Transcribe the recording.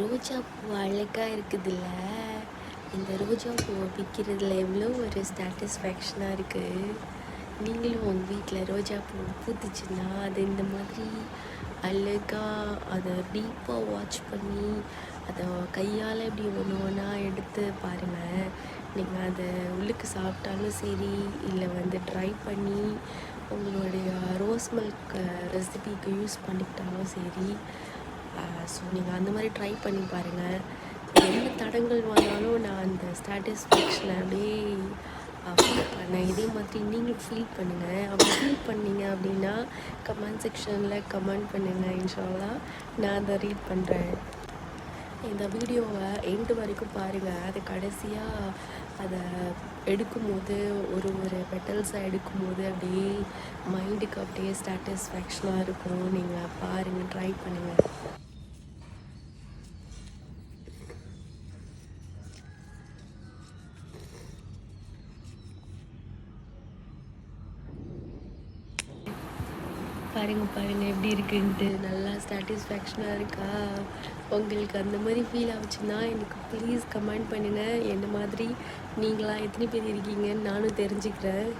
ரோஜா பூ அழகாக இருக்குதுல்ல? இந்த ரோஜா பூவை விற்கிறதுல எவ்வளோ ஒரு சாட்டிஸ்ஃபேக்ஷனாக இருக்குது நீங்களும் உங்கள் வீட்டில் ரோஜா பூ பூத்துச்சுன்னா அது இந்த மாதிரி அழகாக அதை டீப்பாக வாட்ச் பண்ணி அதை கையால் இப்படி ஒன்று ஒன்றா எடுத்து பாருங்கள் நீங்கள் அதை உள்ளுக்கு சாப்பிட்டாலும் சரி இல்லை வந்து ட்ரை பண்ணி உங்களுடைய ரோஸ் மில்க் ரெசிபிக்கு யூஸ் பண்ணிக்கிட்டாலும் சரி ஸோ நீங்கள் அந்த மாதிரி ட்ரை பண்ணி பாருங்கள் எந்த தடங்கள் வந்தாலும் நான் அந்த சாட்டிஸ்ஃபேக்ஷனை அப்படியே ஃபீல் பண்ணேன். இதே மாதிரி நீங்களும் ஃபீல் பண்ணுங்கள் அப்படி ஃபீல் பண்ணீங்க அப்படின்னா கமெண்ட் செக்ஷனில் கமெண்ட் பண்ணுங்கள் இன்ஷால்லா நான் அதை ரீட் பண்ணுறேன் இந்த வீடியோவை எண்டு வரைக்கும் பாருங்கள் அது கடைசியாக அதை எடுக்கும்போது ஒரு ஒரு பெட்டல்ஸாக எடுக்கும்போது அப்படியே மைண்டுக்கு அப்படியே சாட்டிஸ்ஃபேக்ஷனாக இருக்கும். நீங்கள் பாருங்கள் ட்ரை பண்ணுங்கள் பாருங்க பாருங்க எப்படி இருக்குன்ட்டு. நல்லா சாட்டிஸ்ஃபேக்ஷனாக இருக்கா? உங்களுக்கு அந்த மாதிரி ஃபீல் ஆச்சுன்னா எனக்கு ப்ளீஸ் கமெண்ட் பண்ணுங்கள் என்ன மாதிரி நீங்களா எத்தனை பேர் இருக்கீங்கன்னு நானும் தெரிஞ்சுக்கிறேன்.